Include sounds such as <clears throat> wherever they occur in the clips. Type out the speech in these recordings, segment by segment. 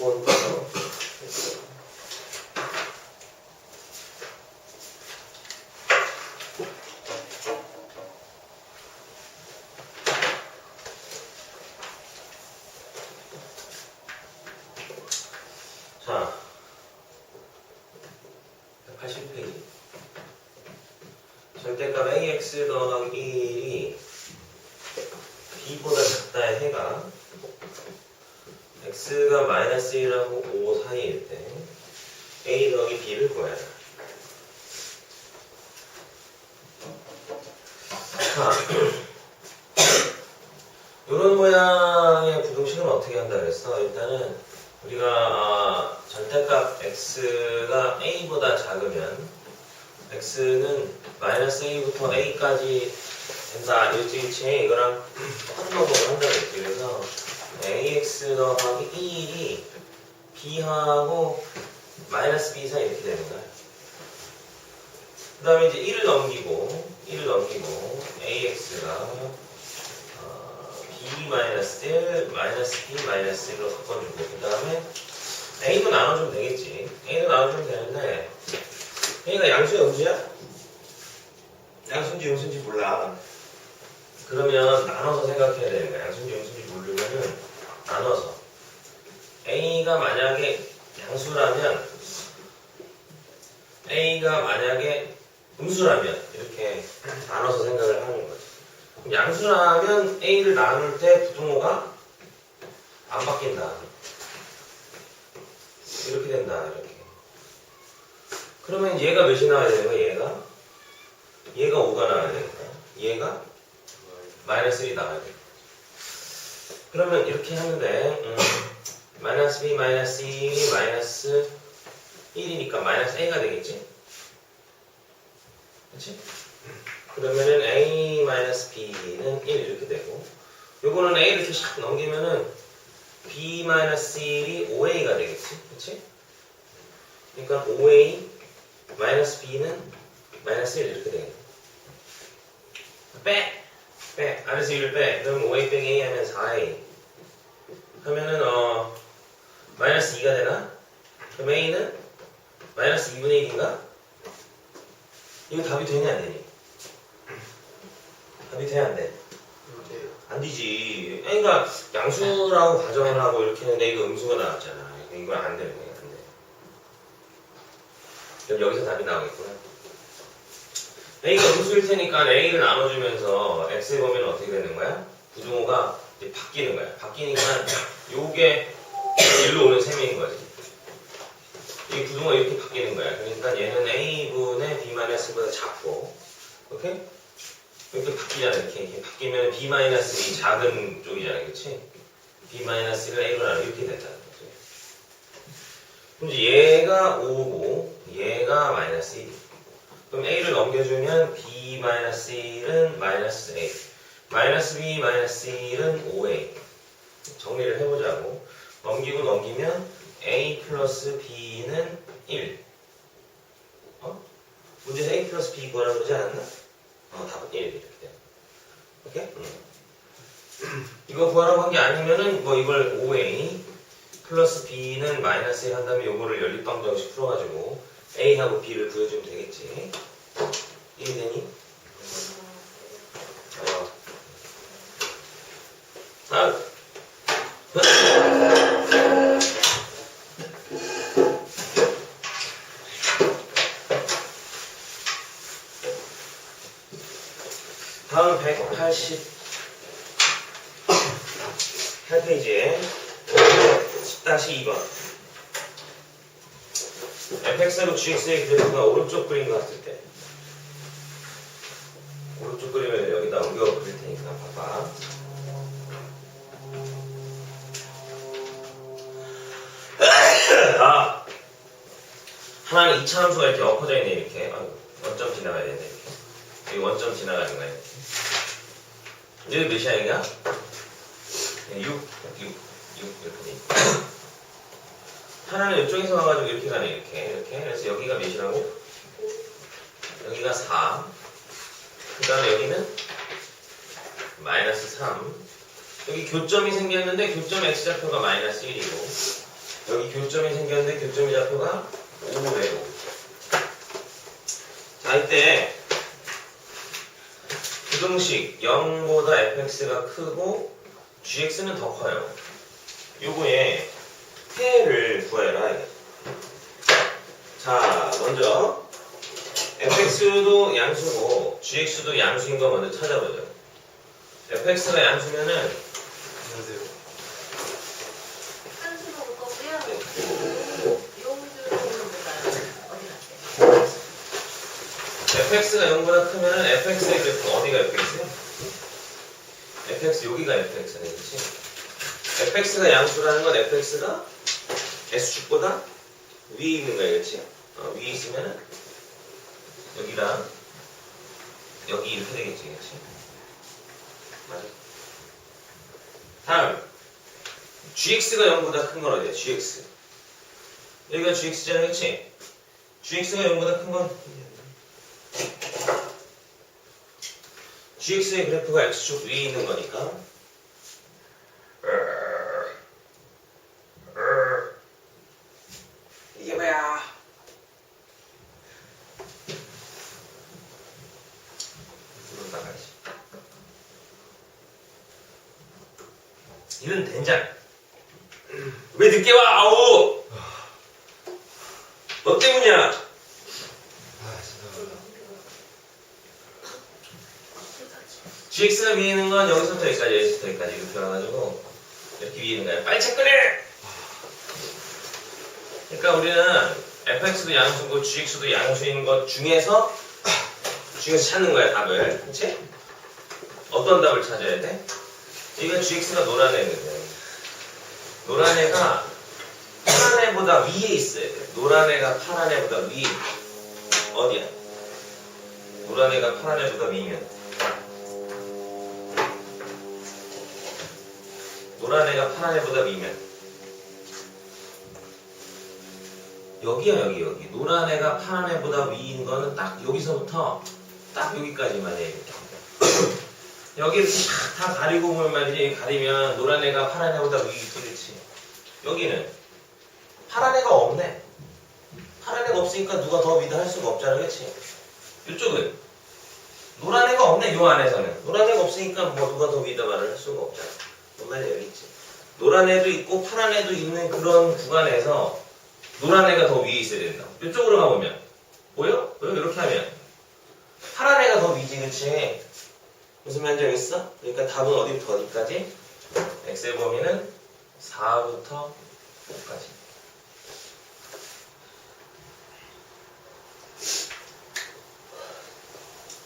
5번 거죠. 자, 180페이지. 절대값 ax 더하기 1이 b보다 작다의 해가 x가 마이너스 1하고 5 사이일 때 a 더하기 b를 구해라. 자, <coughs> 이런 모양의 부등식은 어떻게 한다 그랬어? 일단은 우리가 아, 절대값 x가 a보다 작으면 x는 마이너스 a부터 a까지 된다. 일주일치에 이거랑 방법을 한다고 했지. 그래서 ax 더하기 1이 b하고 마이너스 b 사이 이렇게 되는 거야. 그 다음에 이제 1을 넘기고 1을 넘기고 ax가 어, b 마이너스 1 마이너스 b 마이너스 1로 바꿔주고 그 다음에 a도 나눠주면 되겠지 a도 나눠주면 되는데 a가 양수야 음수야? 양순지 용순지 몰라. 그러면 나눠서 생각해야 되는 거야. 양수인지 음수인지 모르면은 나눠서. A가 만약에 양수라면 A가 만약에 음수라면 이렇게 나눠서 생각을 하는 거지. 그럼 양수라면 A를 나눌 때 부등호가 안 바뀐다. 이렇게 된다. 이렇게. 그러면 얘가 몇이 나와야 되는 거야? 얘가? 얘가 5가 나와야 되는 거야. 얘가 마이너스 1이 나와야 돼. 그러면 이렇게 하는데 음, 마이너스 b 마이너스 1이 마이너스 1이니까 마이너스 a가 되겠지? 그렇지? 그러면은 a 마이너스 b는 1 이렇게 되고 요거는 a를 이렇게 샥 넘기면은 b 마이너스 1이 5a가 되겠지? 그렇지? 그러니까 5a 마이너스 b는 마이너스 1 이렇게 되겠네. 빼! 빼. 안에서 1을 빼. 그럼 5a 빼기 a 하면 4a. 하면은, 어, 마이너스 2가 되나? 그럼 a는 마이너스 2분의 1인가? 이거 답이 되냐, 안 되니? 답이 돼, 안 돼? 안 되지. a가 양수라고 가정을 하고 이렇게 했는데 이거 음수가 나왔잖아. 이건 안 되는 거야, 안 돼. 그럼 여기서 답이 나오겠구나. A가 음수일 테니까 A를 나눠주면서 X에 보면 어떻게 되는 거야? 부등호가 이제 바뀌는 거야. 바뀌니까 요게 일로 오는 셈인 거지. 이 부등호가 이렇게 바뀌는 거야. 그러니까 얘는 A분의 B-보다 작고, 오케이? 이렇게 바뀌잖아. 이렇게, 이렇게 바뀌면 B-이 작은 쪽이잖아. 그치? B-를 A로 나누 이렇게 된다는 거지. 그럼 이제 얘가 5고, 얘가 마이너스 1. 그럼 a를 넘겨주면 b 1은 마이너스 a 마이너스 b 마이너스 1은 5a 정리를 해보자고 넘기고 넘기면 a 플러스 b는 1 어? 문제에서 a 플러스 b 구하라고 그러지 않았나? 어 답은 1 이렇게 돼 오케이? 응. <clears throat> 이거 구하라고 한 게 아니면은 뭐 이걸 5a 플러스 b는 마이너스 1 한다면 요거를 연립방정식 풀어가지고 A하고 B를 구해주면 되겠지. 이해 되니? 어. 아. 다음 180 8페이지에 10-2번. fx로 gx의 그래프가 오른쪽 그림 같을 때. 오른쪽 그림을 여기다 옮겨 그릴 테니까 봐봐. <laughs> 아! 하나는 2차 함수가 이렇게 엎어져 있네 이렇게. 아이고, 원점 지나가야 되네 이렇게. 원점 지나가는 거야 여기 몇이야 여기가? 6 6 6 이렇게 돼 있고 하나는 이쪽에서 와가지고 이렇게 가네 이렇게 이렇게 그래서 여기가 몇이라고? 여기가 4. 그 다음에 여기는 마이너스 3. 여기 교점이 생겼는데 교점 x좌표가 마이너스 1이고 여기 여기 교점이 생겼는데 교점의 좌표가 5래요. 자, 이때 부등식 0보다 fx가 크고 gx는 더 커요. 요거에 해를 구해라. 자, 먼저 fx도 양수고 gx도 양수인 거 먼저 찾아보죠. fx가 양수면은 안녕하세요. 한수 먹을 거고요. 그 용주는 몰라요. 어디 갔어요? Fx가 0보다 크면은 fx의 그래프 어디가 fx야? fx 여기가 fx네, 그렇지? fx가 양수라는 건 fx가 s축보다 위에 있는 거야, 그렇지? 어, 위에 있으면은 여기랑 여기 이렇게 되겠지, 그렇지? 맞아. 다음 gx가 0보다 큰 건 어디야? gx 여기가 gx잖아, 그렇지? gx가 0보다 큰건 gx의 그래프가 x축 위에 있는 거니까 이게 뭐야? 불을 나가야지. 이건 된장. 왜 늦게 와? 아우! 너 때문이야. 아, 죄송합니다. GX가 위에 있는 건 여기서부터 여기까지, 여기서부터 여기까지 이렇게 와가지고 이렇게 위에 있는 거야. 빨리 체크해! 그러니까 우리는 fx도 양수고 gx도 양수인 것 중에서 중에서 찾는 거야 답을, 그렇지? 어떤 답을 찾아야 돼? 이거 gx가 노란 애인데 노란 애가 파란 애보다 위에 있어야 돼. 노란 애가 파란 애보다 위에 어디야? 노란 애가 파란 애보다 위면 노란 애가 파란 애보다 위면. 여기야 여기 여기. 노란 애가 파란 애보다 위인 거는 딱 여기서부터 딱 여기까지만 해 이렇게. <coughs> 여기를 싹다 가리고 보면 말이지 가리면 노란 애가 파란 애보다 위 그렇지. 여기는 파란 애가 없네. 파란 애가 없으니까 누가 더 위다 할 수가 없잖아 그렇지? 이쪽은 노란 애가 없네 요 안에서는. 노란 애가 없으니까 뭐 누가 더 위다 말을 할 수가 없잖아 뭔 말이 여기 있지 노란 애도 있고 파란 애도 있는 그런 구간에서 노란 애가 더 위에 있어야 된다. 이쪽으로 가보면 보여? 보여? 이렇게 하면 파란 애가 더 위지, 그치? 무슨 말인지 알겠어? 그러니까 답은 어디부터 어디까지? x의 범위는 4부터 5까지.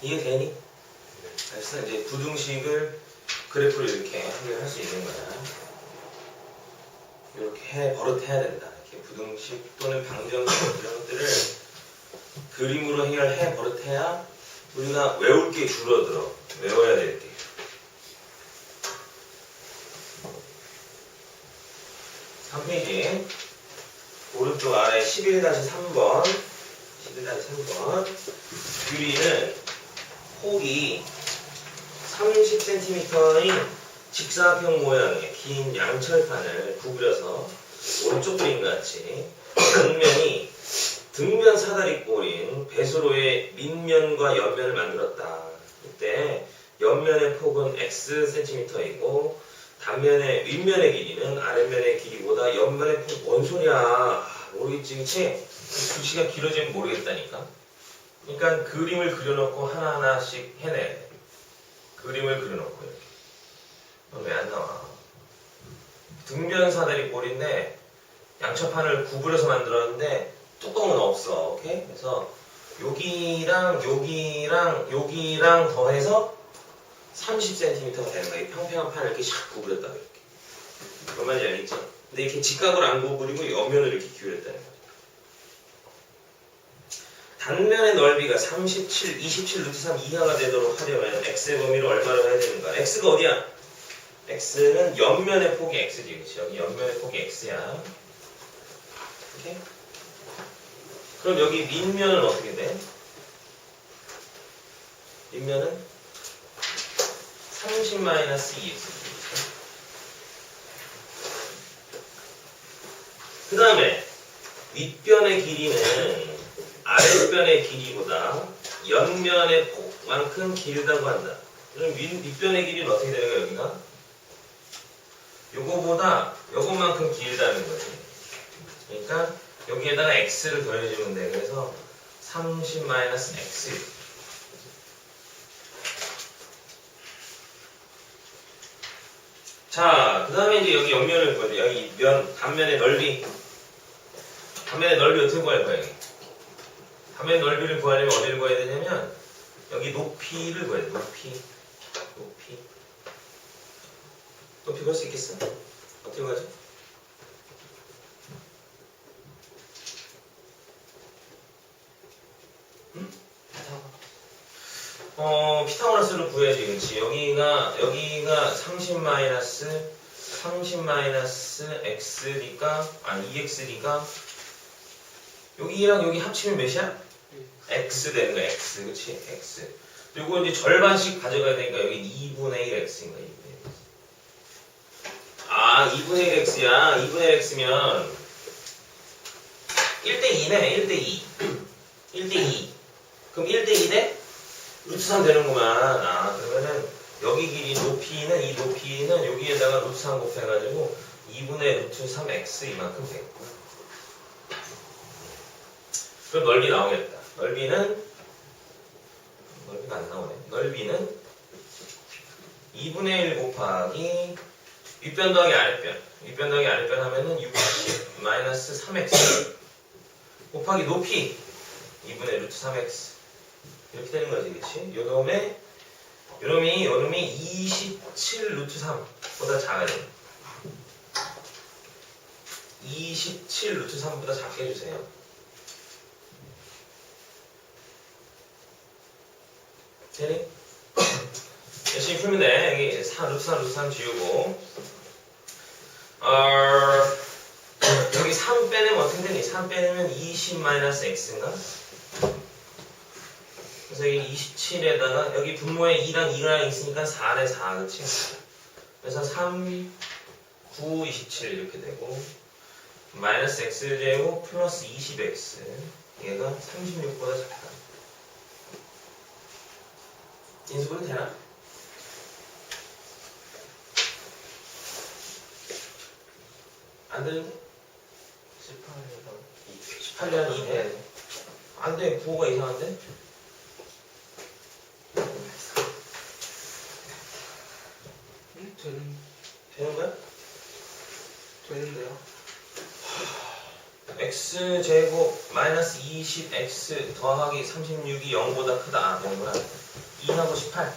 이해되니? 그래서 이제 부등식을 그래프로 이렇게 해결할 수 있는 거야. 이렇게 해 버릇해야 된다. 이렇게 부등식 또는 방정식 이런 것들을 그림으로 해결해 버릇해야 우리가 외울 게 줄어들어. 외워야 될 게. 한 페이지 오른쪽 아래 11-3번 11-3번 유리는 폭이 30cm인 직사각형 모양의 긴 양철판을 구부려서 오른쪽 그림과 같이 등면이 등면 사다리 꼴인 배수로의 밑면과 옆면을 만들었다. 이때 옆면의 폭은 x cm이고 단면의 윗면의 길이는 아랫면의 길이보다 옆면의 폭뭔 소리야? 아, 모르겠지, 그치? 글씨가 길어지면 모르겠다니까. 그러니까 그림을 그려놓고 하나하나씩 해내. 돼. 그림을 그려놓고 이렇게. 왜안 나와? 등변 사다리 꼴인데 양처판을 구부려서 만들었는데 뚜껑은 없어. 오케이? 그래서 여기랑 여기랑 여기랑 더해서 30cm가 되는 거야. 이 평평한 판을 이렇게 샥 구부렸다 이렇게. 뭔 말인지 알겠죠? 근데 이렇게 직각으로 안 구부리고 옆면을 이렇게 기울였다는 거야. 단면의 넓이가 37, 27 루트 3 이하가 되도록 하려면 x의 범위를 얼마로 해야 되는가? x가 어디야? x는 옆면의 폭이 x지, 그렇지? 여기 옆면의 폭이 x야. 오케이? 그럼 여기 밑면은 어떻게 돼? 밑면은 30 마이너스 2x. 그 다음에 윗변의 길이는 아랫변의 길이보다 옆면의 폭만큼 길다고 한다. 그럼 윗, 윗변의 길이는 어떻게 되는 거야, 여기가? 요거보다 요것만큼 길다는 거지. 그러니까 여기에다가 x를 더해주면 돼. 그래서 30-x. 자, 그 다음에 이제 여기 옆면을 보죠. 여기 면, 단면의 넓이. 단면의 넓이 어떻게 구할 여 기? 단면 넓이를 구하려면 어디를 구해야 되냐면, 여기 높이를 구해야 돼, 높이. 높이. 높이 구할 수 있겠어? 어떻게 구하지? 어, 피타고라스를 구해야지, 그렇지. 여기가, 여기가 30 마이너스, 30 마이너스 x니까, 아니, 2x니까, 여기랑 여기 합치면 몇이야? X 되는 거야, x. 그치? x. 그리고 이제 절반씩 가져가야 되니까, 여기 2분의 1 x인가, 2분의 1 x. 아, 2분의 1 x야. 2분의 1 x면, 1대 2네, 1대 2. 1대 2. 그럼 1대 2대? 루트 3 되는구만. 아, 그러면은 여기 길이 높이는 이 높이는 여기에다가 루트 3 곱해가지고 2분의 루트 3x 이만큼 되겠구나. 그럼 넓이 나오겠다. 넓이는 넓이가 안 나오네. 넓이는 2분의 1 곱하기 윗변 더하기 아랫변. 윗변 더하기 아랫변 하면은 60 마이너스 3x 곱하기 높이 2분의 루트 3x 이렇게 되는 거지, 그치? 요 놈의, 요 놈이, 요 놈이 27 루트 3보다 작아야 돼. 27 루트 3보다 작게 해주세요. 되니? <coughs> 열심히 풀면 돼. 여기 4, 루트 3, 루트 3 지우고. 어, <coughs> 여기 3 빼내면 어떻게 되니? 3 빼내면 20 마이너스 x인가? 그래서 이 27에다가 여기 분모에 2랑 2랑 있으니까 4대 4 그치? 그래서 3, 9, 27 이렇게 되고 마이너스 x제곱 플러스 20x 얘가 36보다 작다 인수분해 되나? 안 되는데? 18년 2대 안돼 구호가 이상한데? 응? 되는, 되는 거야? 되는데요? x 제곱 마이너스 20x 더하기 36이 0보다 크다 아 되는구나 2하고 18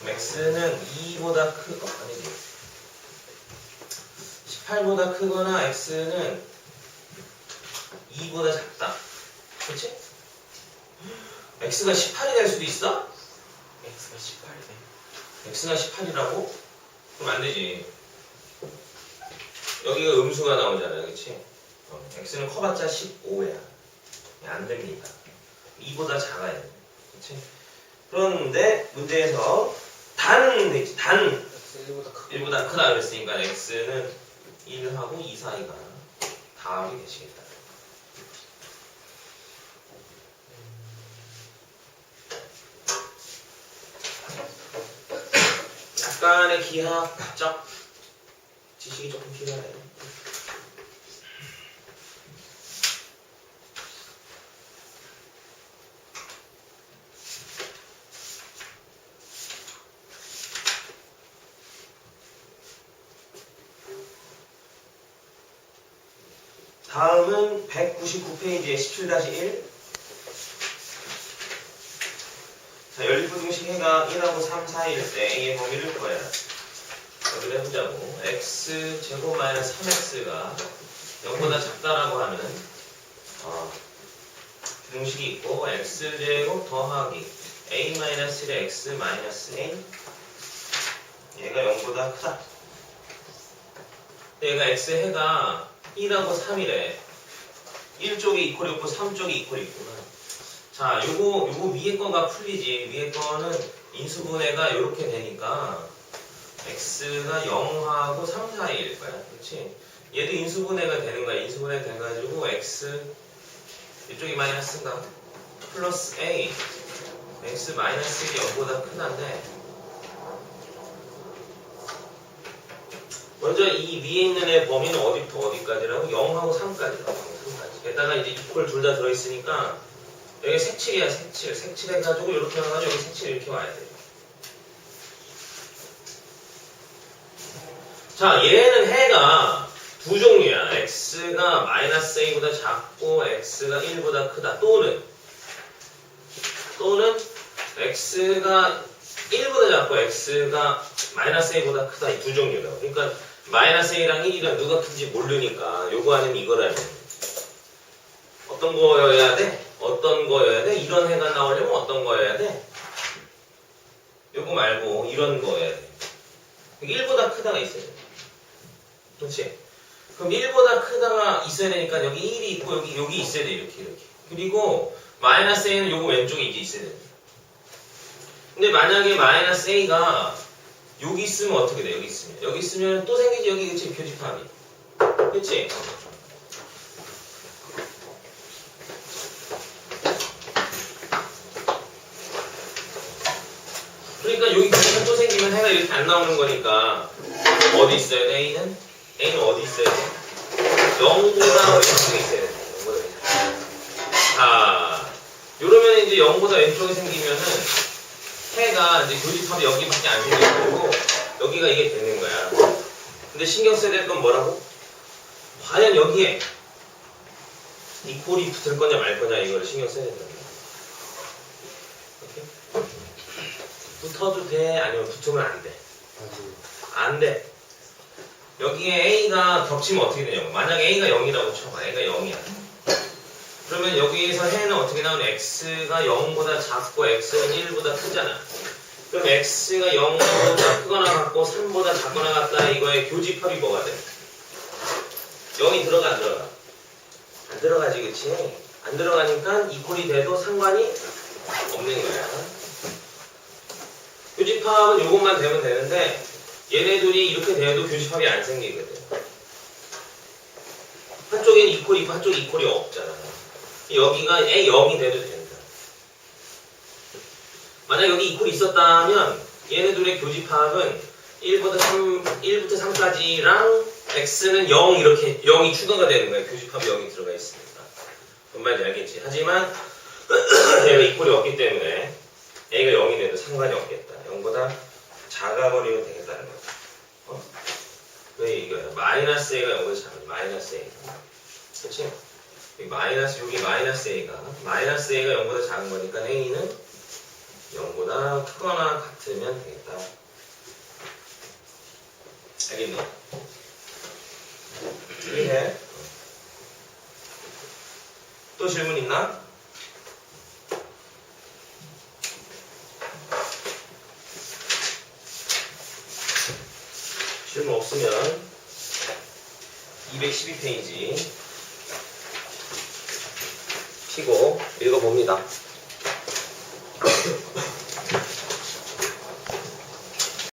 그럼 x는 2보다 크 어, 아니지 18보다 크거나 x는 2보다 작다 그치? x가 18이 될 수도 있어? X가 18이네. x가 18이라고? 그럼 안 되지. 여기가 음수가 나오잖아, 그치? 어, x는 커봤자 15야. 안 됩니다. 2보다 작아야 돼. 그치? 그런데 문제에서 단. 단 X 1보다 크고. 1보다 크다 그랬으니까 x는 1하고 2 사이가 다음이 되시겠다. 약간의 기하적 지식이 조금 필요하네요. 다음은 199페이지에 17-1 자, 연립부등식 해가 1하고 3 사이일 때 A의 범위를 구해라. 여기를 해보자고. x 제곱 마이너스 3x가 0보다 작다라고 하는 어, 부등식이 있고 x 제곱 더하기 a 마이너스 1의 x 마이너스 a 얘가 0보다 크다. 얘가 x 해가 1하고 3이래. 1쪽이 이퀄이 없고 3쪽이 이퀄이 있구나. 자, 요거, 요거 위에 거가 풀리지. 위에 거는 인수분해가 이렇게 되니까 x가 0하고 3 사이일 거야. 그렇지? 얘도 인수분해가 되는 거야. 인수분해 돼 가지고 x 이쪽이 마이너스인가? 플러스 a x 마이너스 1이 0보다 크다인데 먼저 이 위에 있는 애 범위는 어디부터 어디까지라고? 0하고 3까지라고 3까지 게다가 이제 이퀄 둘 다 들어있으니까 여기 색칠이야 색칠 색칠 해가지고 이렇게 와가지고 여기 색칠 이렇게 와야 돼 자, 얘는 해가 두 종류야. x가 마이너스 a보다 작고 x가 1보다 크다. 또는 또는 x가 1보다 작고 x가 마이너스 a보다 크다. 이 두 종류다. 그러니까 마이너스 a랑 1이랑 누가 큰지 모르니까 요거 아니면 이거라는 어떤 거여야 돼? 어떤 거여야 돼? 이런 해가 나오려면 어떤 거여야 돼? 요거 말고 이런 거여야 돼. 1보다 크다가 있어야 돼. 그렇지? 그럼 1보다 크다가 있어야 되니까 여기 1이 있고 여기 여기 있어야 돼 이렇게 이렇게 그리고 마이너스 a는 요거 왼쪽에 이제 있어야 돼 근데 만약에 마이너스 a가 여기 있으면 어떻게 돼 여기 있으면 여기 있으면 또 생기지 여기 그치 교집합이 그치? 그러니까 여기 교집합 또 생기면 해가 이렇게 안 나오는 거니까 어디 있어야 돼 a는? a는 어디 있어야 돼? 0보다 왼쪽에 있어야 돼. 0보다 왼쪽에. 자, 이러면 이제 0보다 왼쪽에 생기면은 해가 이제 교집합이 여기밖에 안 생기고 여기가 이게 되는 거야. 근데 신경 써야 될 건 뭐라고? 과연 여기에 이 꼴이 붙을 거냐 말 거냐 이걸 신경 써야 된다. 이렇게? 붙어도 돼? 아니면 붙으면 안 돼? 안 돼. 여기에 A가 겹치면 어떻게 되냐고. 만약에 A가 0이라고 쳐봐. A가 0이야. 그러면 여기에서 해는 어떻게 나오냐. X가 0보다 작고 X는 1보다 크잖아. 그럼 X가 0보다 크거나 같고 3보다 작거나 같다. 이거의 교집합이 뭐가 돼? 0이 들어가 안 들어가? 안 들어가지 그치? 안 들어가니까 이퀄이 돼도 상관이 없는 거야. 교집합은 이것만 되면 되는데 얘네들이 이렇게 돼도 교집합이 안 생기거든. 한쪽엔 이퀄이 있고 한쪽에 이퀄이 없잖아. 여기가 A 0이 돼도 된다. 만약 여기 이퀄이 있었다면 얘네들의 교집합은 1부터 3, 1부터 3까지랑 X는 0 이렇게 0이 추가가 되는 거야. 교집합이 0이 들어가 있으니까. 뭔 말인지 알겠지? 하지만 <clears throat> 얘가 이퀄이 없기 때문에 A가 0이 돼도 상관이 없겠다. 0보다 작아버리면 되겠다는 거야. 어? 왜 이거야? 마이너스 A가 0보다 작아. 마이너스 A가. 그치? 이 마이너스, 여기 마이너스 A가. 마이너스 A가 0보다 작은 거니까 A는 0보다 크거나 같으면 되겠다. 알겠니? 이해해? 또 질문 있나? 질문 없으면 212페이지 피고 읽어봅니다.